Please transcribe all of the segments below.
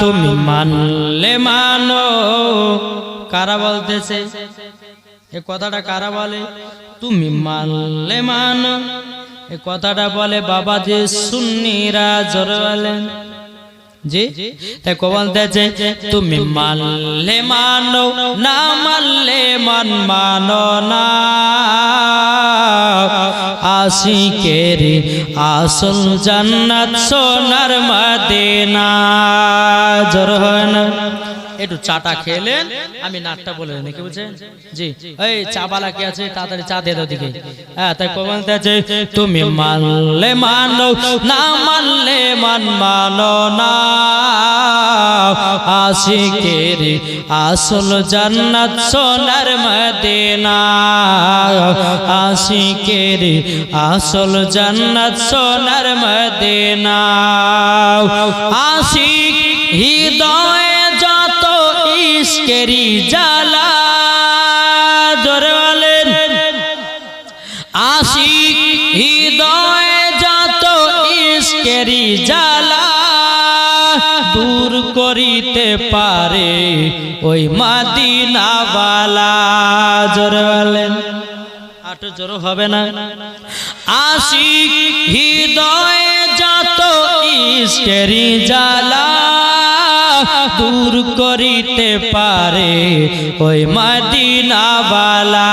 তুমি মানলে মানো। কারা বলতেছে? এ কথাটা কারা বলে? তুমি মানলে মানো। এ কথাটা বলে বাবা যে সুন্নিরা জোর বলেন। কো তুমি মানলে মানো, না মানলে মান মানো না। আশিকের আসল জান্নাত সোনার মদিনা। জোর হয় না। একটু চাটা খেলেন আমি নাটটা বলে নাকি বুঝছেন? জি। এই চা বালা কি আছে? তাড়াতাড়ি চা দিয়ে দাও দিকে। হ্যাঁ তাই কখন আছে? তুমি মানলে মানো, না মানলে মান মানো না। আশিকের আসল জান্নাত সোনার মদিনা। আশিকের আসল জান্নাত সোনার মদিনা। আশিক যত ইশকেরি জালা জোরে বলেন। আশিক হৃদয়ে যত ইশকেরি জালা দূর করিতে পারে ওই মাদিনাওয়ালা, জোরে বলেন। আটো জোর হবে না। আশিক হৃদয়ে যত ইশকেরি জালা দূর করিতে পারে। ওই মদিনাওয়ালা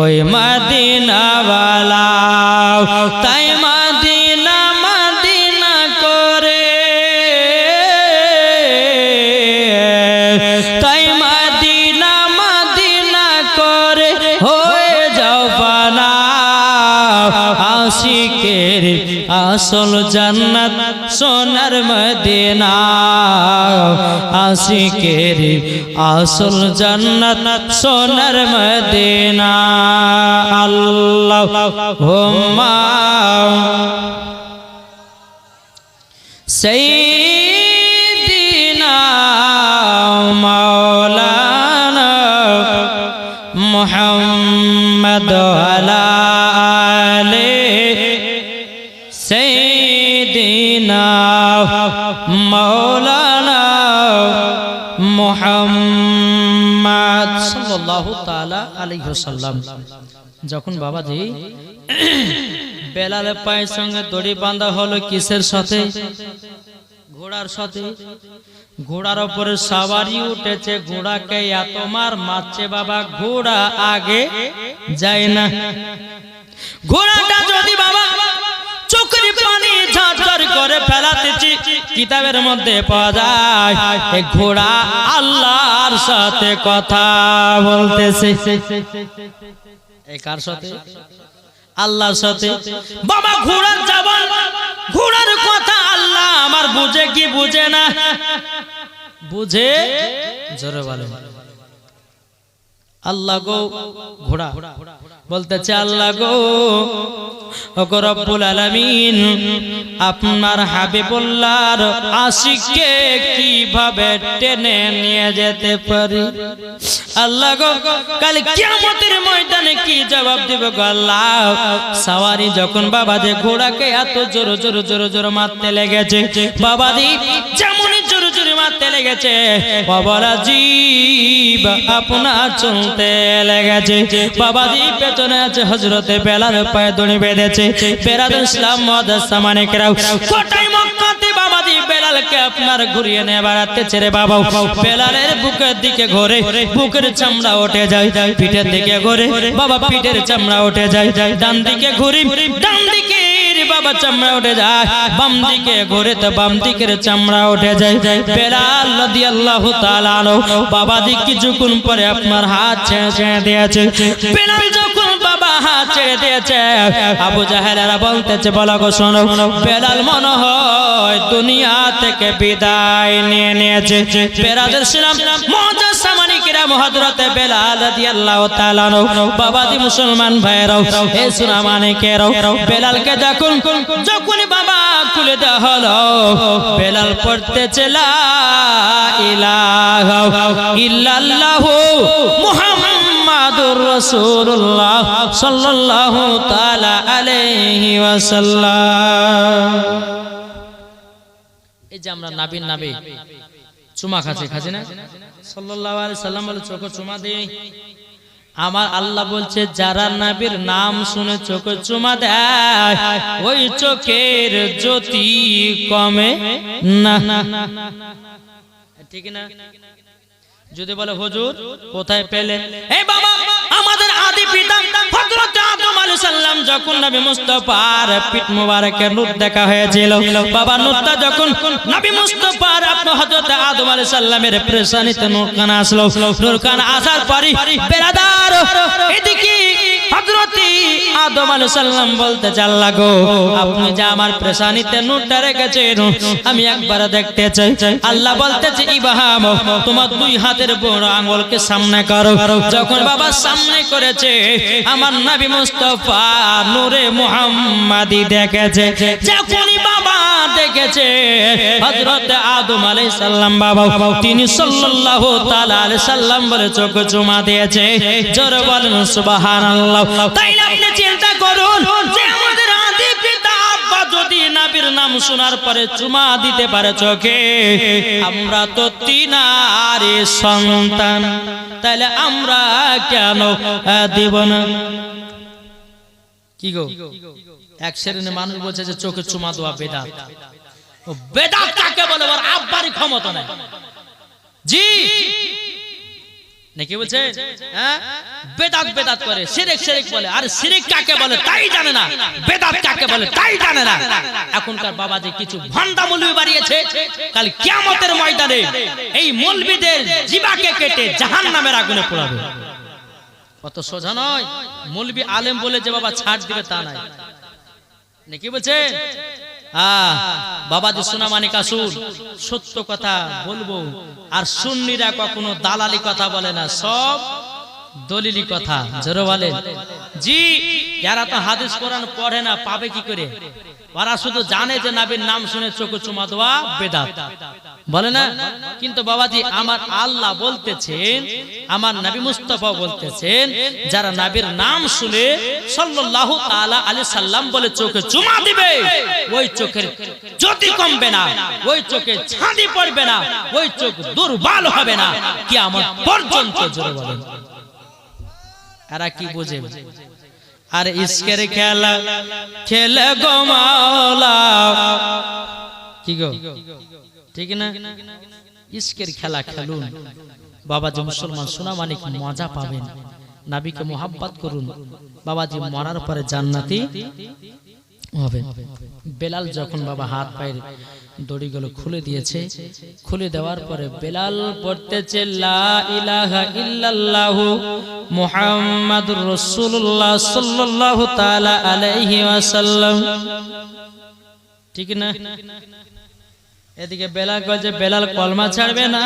ওই মদিনাওয়ালা। তাই মদিনা মদিনা করে। তাই মদিনা মদিনা করে হয়ে যাও পানা আশিকের আসল জান্নাত সোনার মদিনা। আশিকের আসল জান্নাত সোনার মদিনা। আল্লাহ হুম্মা সেই তালা যখন বাবাজি পায়ের সঙ্গে দড়ি বাঁধা হলো কিসের সাথে? ঘোড়ার সাথে। ঘোড়ার ওপরে সাবারি উঠেছে, ঘোড়াকে এত মার মারছে বাবা, ঘোড়া আগে যায় না। ঘোড়াটা যদি করে ফেলাতেছি, কিতাবের মধ্যে পাওয়া যায় ঘোড়া আল্লাহর সাথে কথা বলতেছে। কার সাথে? আল্লাহর সাথে। বাবা, ঘোড়ার জবান, ঘোড়ার কথা আল্লাহ আমার বুঝে কি বুঝে না? বুঝে? জোরে বলে আল্লাহ গো, ঘোড়া। বলতেছে আল্লাহ গো রব্বুল আলামিন, আপনার হাবিবুল্লাহর আশিককে কীভাবে টেনে নিয়ে যেতে পারি? আল্লাহ গো, কাল কিয়ামতের ময়দানে কি জবাব দিব গো আল্লাহ? সাওয়ারি যখন বাবা যে ঘোড়াকে এত জোর জোর জোর জোর মারতে লেগেছে বাবা দি মারতে লেগেছে। বাবারা জীব আপনার চলতে লেগেছে। বাবা দি পেছনে আছে হজরতে বেলার পায়ে দড়ি বেঁধেছে। বেরাদ ইসলাম মদ সামানে কেরাও কোটাই মক্কাতে বাবা দি বেলালকে আপনার ঘুরিয়ে নিয়ে বেড়াতে ছেড়ে বাবা বেলালের বুকের দিকে ঘোরে, বুকের চামড়া উঠে যায়। পিঠের দিকে ঘোরে, বাবা পিঠের চামড়া উঠে যায়। ডান দিকে ঘুরি, ডান দিকে বাবা চামড়া উঠে যায়। বাম দিকে ঘুরে তো বাম দিকের চামড়া উঠে যায়। বেলাল রাদিয়াল্লাহু তাআলা বাবা দি কিছুক্ষণ পরে আপনার হাত ছেড়ে ছেড়ে দিয়েছে। বেলাল যখন বাবা হাত ছেড়ে দিয়েছে, আবু জাহেলেরা বলতেছে, বলা গো, শোনো। বেলাল মনে হয় দুনিয়া থেকে বিদায় নিয়ে নিয়েছে। বেরাদের ছিলাম মজা মুসলমান ভাইরাও হে সুনা মানিকেরাও বেলালকে যখন যখন বাবা খুলে দেওয়া হলো, বেলাল পড়তেছে লা ইলাহা ইল্লাল্লাহু মুহাম্মাদুর রাসূলুল্লাহ সাল্লাল্লাহু তাআলা আলাইহি ওয়াসাল্লাম। এই যে আমরা নাবির নাবি, চুমা খাচ্ছি খাচ্ছি না? সাল্লাম চুমা আমার আল্লাহ বলছে, যারা নাবির নাম শুনে চোখে চুমা দেয়, ওই চোখের জ্যোতি কমে না। ঠিক না? যদি বলে, হুজুর, কোথায় পেলেন? এই বাবা, আমাদের আদি পিতা হযরত আদম আলাইহিস সালাম যখন নবী মুস্তাফার পিঠ মোবারকে নূর দেখা হয়েছিল, বাবা নূরটা যখন নবী মুস্তাফার আপনি হযরত আদম আলাইহিস সালামের প্রেসানিতে নূর কান আসলো নূর কান আসার পরে বেরাদার এদিকে আদম আলাইহিস সালাম বলতে চাল লাগো, আপনি যে আমার রেখেছেন, আমি একবার দেখতে চাই। আল্লাহ বলতেছে, ইবাহাম, তোমার দুই হাতের বড় আঙ্গুলকে সামনে করো। যখন বাবা সামনে করেছে, আমার নবী মুস্তাফা নূরে মুহাম্মাদি দেখেছে। যখনই বাবা দেখেছে, হযরত আদম আলাইহিস সালাম বাবা, তিনি সাল্লাল্লাহু তাআলা আলাইহি সাল্লাম বলে চোখ চুমা দিয়েছে। জোরে সুবহানাল্লাহ। তাই আপনি চিন্তা করুন যে আমাদের আদি পিতা আব্বা যদি নাবির নাম শোনার পরে চুমা দিতে পারে চোখে, আমরা তো তিনারে সন্তান তাহলে আমরা কেন দিব না? কি গো? এক শ্রেণির মানুষ বলছে যে চোখে চুমা দেওয়া বেদাত। ও বেদাত কাকে বলে? আব্বারই ক্ষমতা নাই। জি নাকি বলছে হ্যাঁ? বেদাত বেদাত করে, শিরিক শিরিক বলে। আর শিরিক কাকে বলে? তাই জানে না। বেদাত কাকে বলে? তাই জানে না। এখনকার বাবা যে কিছু ভন্ডা মৌলবি বাড়িয়েছে। কাল কিয়ামতের ময়দানে এই মৌলবিদের জিবাকে কেটে জাহান্নামের আগুনে পোড়াবে। কত সোজা নয়। মৌলবি আলেম বলে যে বাবা ছাড় দিবে তা নাই। নাকি বলছে আহ, যে সোনা মানিক আসুন সত্য কথা বলব। আর সুন্নিরা কখনো দালালি কথা বলে না সব দলিলি কথা। জোরে জি যারা তো হাদিস কোরআন পড়ে না পাবে কি করে? ওরা শুধু জানে যে নাবির নাম শুনে চোখে চুমা দেওয়া বেদাত। বলে না? কিন্তু বাবাজি, আমার আল্লাহ বলতেছেন, আমার নবী মুস্তফা বলতেছেন, যারা নাবির নাম শুনে সাল্লাল্লাহু তাআলা আলাইহি সাল্লাম বলে চোখে চুমা দিবে, ওই চোখের জ্যোতি কমবে না, ওই চোখে ছাঁদি পড়বে না, ওই চোখ দুর্বল হবে না। কি আমার পর্যন্ত জোরে বলেন। এরা কি বোঝে? আর ইস্কের খেলা খেলে কি গো? ঠিক না? ইস্কের খেলা খেলুন। বাবাজি মুসলমান সোনা মানিক মজা পাবেন। নাবিকে মোহাব্বত করুন। বাবাজি মরার পরে জান্নাতি হবে। বেলাল যখন বাবা হাত পায়ের দড়িগুলো খুলে দিয়েছে, খুলে দেওয়ার পরে বেলাল পড়তেছে লা ইলাহা ইল্লাল্লাহু মুহাম্মাদুর রসুল্লাহ সাল্লাহ তালা আলাইহি আসাল্লাম ঠিক না? এদিকে বেলা কয়ে যে, বেলাল কলমা ছাড়বে না।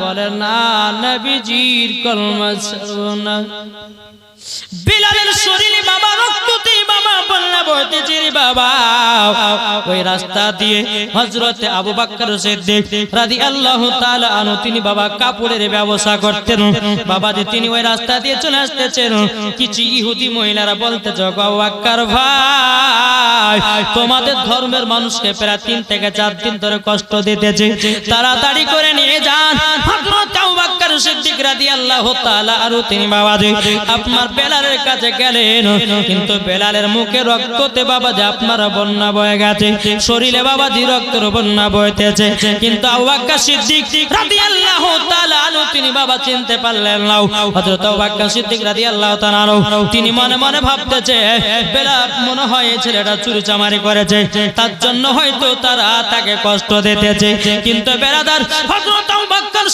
বলে, না, নবীজির কলমা ছাড়ব না। বিলালের শরীরে বাবা রক্ততে কিছু ইহুদি মহিলারা তোমাদের ধর্মের মানুষকে প্রায় তিন থেকে চার দিন ধরে কষ্ট দিতেছে। তাড়াতাড়ি করে নিয়ে যান। সিদ্দিক তিনি বাবাজি আপনার বেলালের কাছে গেলেন, কিন্তু বেলালের মুখে রক্ততে বাবাজি আপনার বন্যা বয়ে গেছে, শরীরে বাবাজি রক্তের বন্যা বইতেছে। কিন্তু সিদ্দিক তিনি বাবা চিনতে পারলেন না। হযরত সিদ্দিক রাদিয়াল্লাহু তাআলা তিনি মনে মনে ভাবতেছে, বেলাল মনে হয় এই ছেলেটা চুরি চামারি করেছে, তার জন্য হয়তো তারা তাকে কষ্ট দিতেছে। কিন্তু বেরাদার হযরত আবু বকর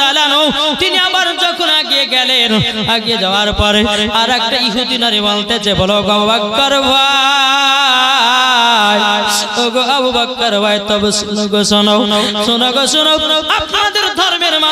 তাআলা আনহু, তিনি আবার যখন আগিয়ে গেলেন, আগিয়ে যাওয়ার পরে আর একটা ইহুদি নারী বলতেছে, বলো ভাই। ও গো আবু বাক্কর ভাই, তবে গো, শোনো শোনো গো, শোনো। আপনাদের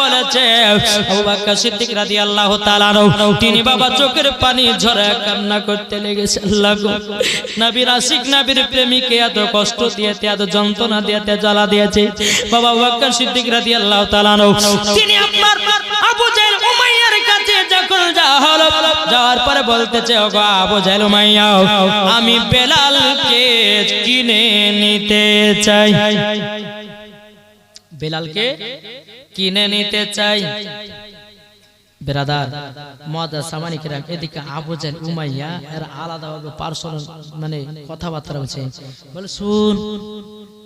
বলেছে, আবু বকর সিদ্দিক তিনি বাবা চোখের পানি ঝরে কান্না করতে লেগেছে। আল্লাহ গো, নবীর আশিক নবীর প্রেমিকে এত কষ্ট দিয়েতে এত যন্ত্রণা দিয়েতে জ্বালা দিয়েছে। বাবা আবু বকর সিদ্দিক রাদিয়াল্লাহু তাআলা তিনি যাওয়ার পরে বলতেছে, ওগো আবু আমি বেলালকে কিনে নিতে চাই। বেলালকে? কিনে নিতে চাই। বেরাদার মদা সামানিক রাম এদিকে আবু জাহেল উমাইয়া এর আলাদাভাবে পার্সোনাল মানে কথাবার্তা হচ্ছে বলে শুন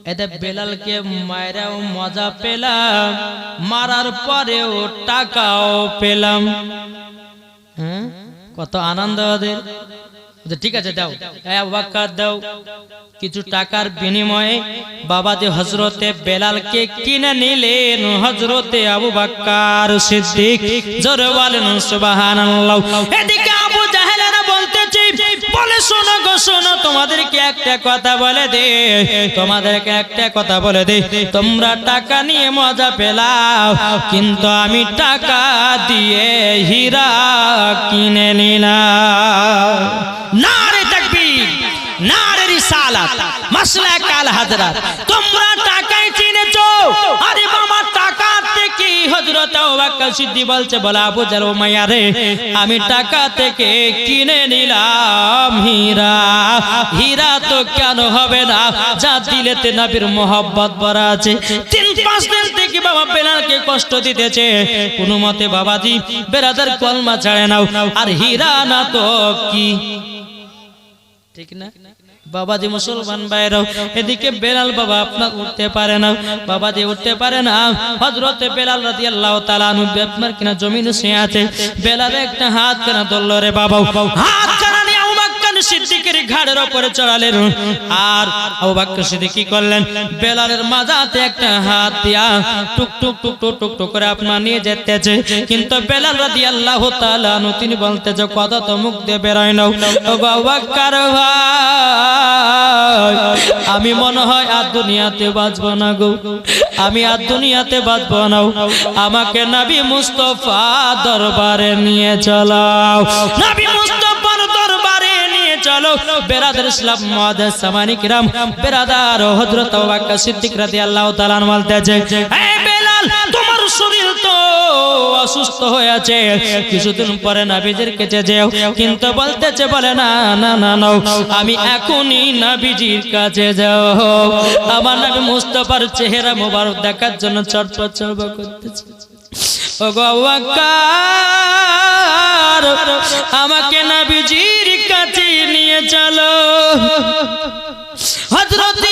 এতে বেলালকে মায়েরাও মজা পেলাম মারার পরেও টাকাও পেলাম। হ্যাঁ? কত আনন্দ ওদের। বলছে, ঠিক আছে, দাও। দাও। কিছু টাকার বিনিময়ে বাবা বাবাজি হজরতে বেলালকে কিনে নিলেন হজরতে আবু বাক্কার সিদ্দিক। জোরে বলেন এদিকে আবু জাহেলেরা বলতেছে, বলে শোনো গো, শোনো, তোমাদেরকে একটা কথা বলে দে, তোমাদেরকে একটা কথা বলে দে, তোমরা টাকা নিয়ে মজা পেলাও, কিন্তু আমি টাকা দিয়ে হীরা কিনে নিলাম। না রে তাকবীর না রে রিসালাত, মাসলা কাল হাজরাত। তোমরা টাকায় চিনেছো? আরে বাবা টাকা থেকে হযরত ওয়াক্কা সিদ্দি বলছে, বলা আবু জাল রে, আমি টাকা থেকে কিনে নিলাম হীরা। হীরা তো কেন হবে না? যা দিলেতে নবীর মোহব্বত ভরা আছে। তিন পাঁচ দিন থেকে বাবা বেলালকে কষ্ট দিতেছে। কোনো মতে বাবাজি বেরাদার কলমা ছাড়ে নাও। আর হীরা না তো কি? ঠিক না? বাবাজি মুসলমান ভাইরাও এদিকে বেলাল বাবা আপনার উঠতে পারে না। বাবাজি উঠতে পারে না। হজরতে বেলাল রাজি আল্লাহ তালা আপনার কিনা জমিন শুয়ে আছে। বেলাল একটা হাত কেনা ধরলো রে বাবা হাত সিদ্দিকের ঘাড়ের উপরে চড়ালেন। আর আবু বকর সিদ্দিক কি করলেন? বেলালের মাজাতে একটা হাত দিয়া টুক টুক টুক টুক টুক টুক করে আপনার নিয়ে যেতেছে। কিন্তু বেলাল রাদিয়াল্লাহু তাআলা তিনি বলতেছে কথা তো মুখ দিয়ে বেরোয় না ও আবু ভাই, আমি মনে হয় আর দুনিয়াতে বাঁচবো না গো। আমি আর দুনিয়াতে বাঁচবো না। আমাকে নবী মুস্তফা দরবারে নিয়ে চলাও। নবী নিয়ে চলো। বেরাদার ইসলাম মুআদ্দাস সামানি কিরাম। বেরাদার হযরত আবু সিদ্দিক রাদিয়াল্লাহু তাআলা আনহু বলতেছে এই বেলাল, তোমার শরীর তো অসুস্থ হয়ে আছে কিছুদিন পরে নাবিজের কাছে যেও। কিন্তু বলতেছে, বলে, না না না না, আমি এখনই নাবিজির কাছে যাও। আমার নবী মুস্তাফার চেহারা মোবারক দেখার জন্য চড়বা করতেছে। ও গো আমাকে নবীজির কাছে নিয়ে চলো। হজরতি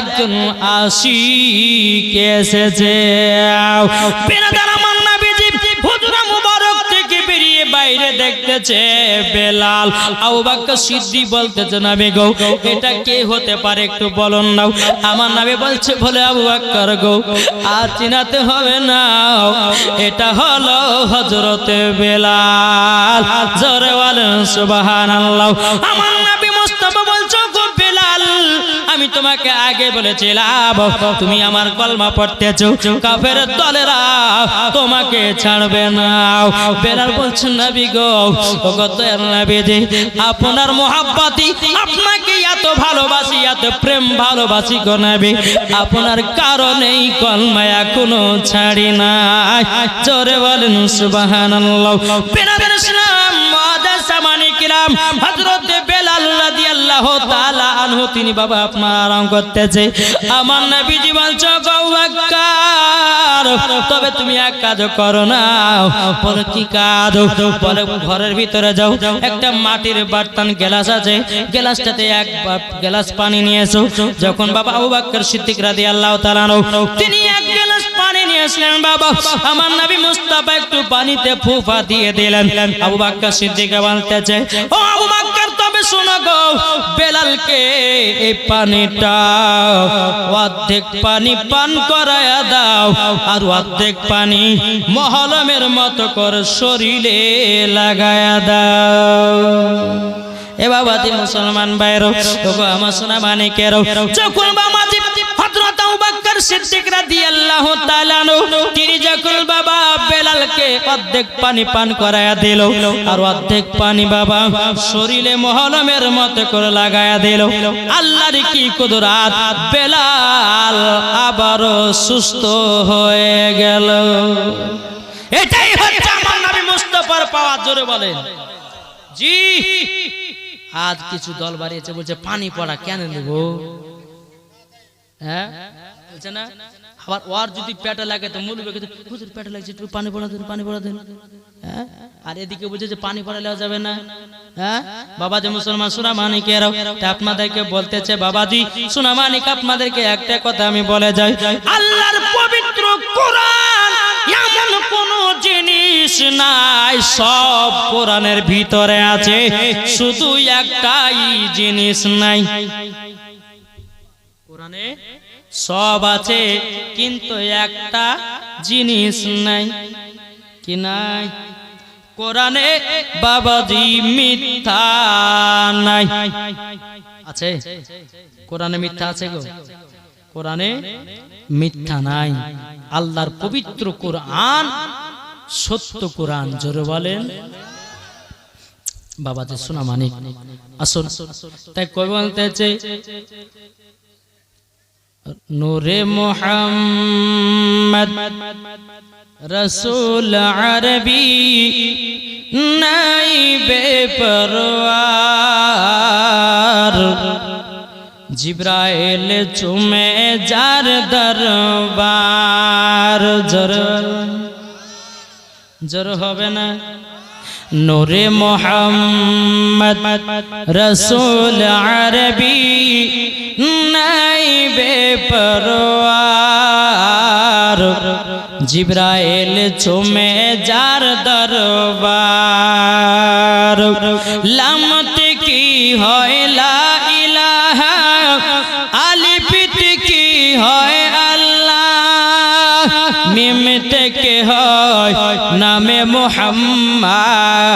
একজন বাইরে দেখতেছে বেলাল। বলতেছে এটা কে হতে পারে একটু বলুন নাও। আমার নবী বলছে, বলে আবু আর চিনাতে হবে না। এটা হলো হযরতে বেলাল। জোরে বলেন, সুবহানাল্লাহ। আমার তোমাকে আগে বলেছিলাম, তুমি আমার কলমা পড়তেছো। কাফের দলেরা তোমাকে ছাড়বে না। বেলাল বলছেন, নবী গো ও গো দয়াল নবী জি আপনার মোহাব্বতি আপনাকে এত ভালোবাসি, এত প্রেম ভালোবাসি গো আপনার কারণেই কলমা এখনও ছাড়ি না জোরে বলেন, সুবহানাল্লাহ। বেলাল ইসলাম কিরাম হযরত বেলাল রাদিয়াল্লাহু তাআলা আনহু, তিনি বাবা আপনার আরাম করতেছে। আমার নবীজি বলছো তবে তুমি এক কাজ করো না। কি কাজ? বলে, ঘরের ভিতরে যাও। একটা মাটির বার্তান গ্লাস আছে। গ্লাসটাতে এক গ্লাস পানি নিয়ে এসো যখন বাবা আবু বকর সিদ্দিক রাদিয়াল্লাহু আল্লাহ আনহু, তিনি এক গ্লাস পানি নিয়ে আসলেন, বাবা, আমার নবী মুস্তাফা একটু পানিতে ফুফা দিয়ে দিলেন। আবু বকর সিদ্দিক বলতেছে, ও আবু বকর তবে শোনো গো, বেলালকে এই পানিটা অর্ধেক পানি পান করায়া দাও, আর অর্ধেক পানি মহলমের মতো করে শরীরে লাগায়া দাও। এ বাবা দি মুসলমান বাইরো ওগো আমার সোনা মানিকেরো, যখন বামাজি হযরত আবু বকর সিদ্দিক রাদিয়াল্লাহু তাআলা যখন বাবা বেলালকে অর্ধেক পানি পান করায়া দিল আর অর্ধেক পানি বাবা শরীরে মহলমের মতো করে লাগায়া দিল। আল্লাহর কি কুদরাত? বেলাল আবারও সুস্থ হয়ে গেল। এটাই হচ্ছে মুস্তাফার পাওয়া, জোরে বলেন। জি। আজ কিছু দল বাড়িয়েছে, বলছে, পানি পড়া কেন নেব? হ্যাঁ? বলছে না? আবার ওর যদি পেটে লাগে তো মূল হুজুর পেটে লাগছে, একটু পানি পড়া দেন, পানি পড়া দেন। হ্যাঁ? আর এদিকে বুঝে যে পানি পড়া দেওয়া যাবে না। হ্যাঁ? বাবা যে মুসলমান সোনা মানিকেরাও তা আপনাদেরকে বলতেছে বাবাজি সোনা মানিক আপনাদেরকে একটা কথা আমি বলে যাই। আল্লাহর পবিত্র কোরআন এমন কোন জিনিস নাই, সব কোরআনের ভিতরে আছে। শুধু একটাই জিনিস নাই। সব আছে, কিন্তু একটা জিনিস নাই। কি নাই? কোরআনে বাবাজি মিথ্যা নাই। আছে? কোরআনে মিথ্যা আছে গো। কোরআনে মিথ্যা নাই। আল্লাহর পবিত্র কোরআন, সত্য কোরআন। জোরে বলেন। বাবাজি শোনা মানিক। আসুন তাই কই বলতেছে? নূরে মোহাম্মদ রসুল আরবি নাই বেপরওয়ার জিব্রাইল চুমে যার দরবার। জর জর হবে না। মোহাম্মদ রসুল আরবি নাই বেপরওয়ার জিব্রাইল চুমে যার দরবার। লামত কি হয় লা ইলাহা? আলিফিত কি হয় আল্লাহ? মিম থেকে হয় নামে মোহাম্মদ।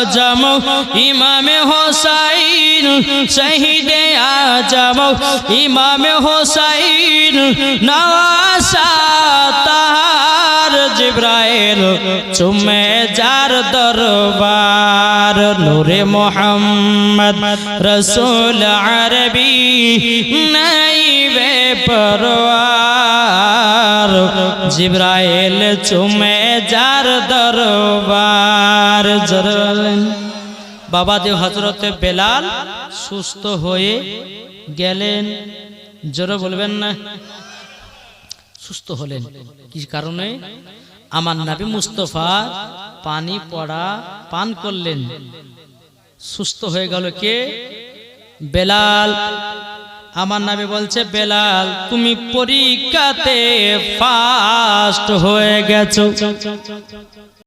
আজম, ইমামে হোসাইন, শহীদ আজম, ইমামে হোসাইন নওয়াসা তাহার জিব্রাইল, চুমে যার দরবার, নূরে মোহাম্মদ রসুল আরবি, নাইবে পরওয়ার জিব্রাইল, চুমে যার দরবার জরলেন বাবা যে হজরতে বেলাল সুস্থ হয়ে গেলেন। জোরে বলবেন না। সুস্থ হলেন। কি কারণে? আমার নাবি মুস্তফা পানি পড়া, পান করলেন। সুস্থ হয়ে গেল কে? বেলাল। আমার নামে বলছে, বেলাল, তুমি পরীক্ষাতে ফাস্ট হয়ে গেছো।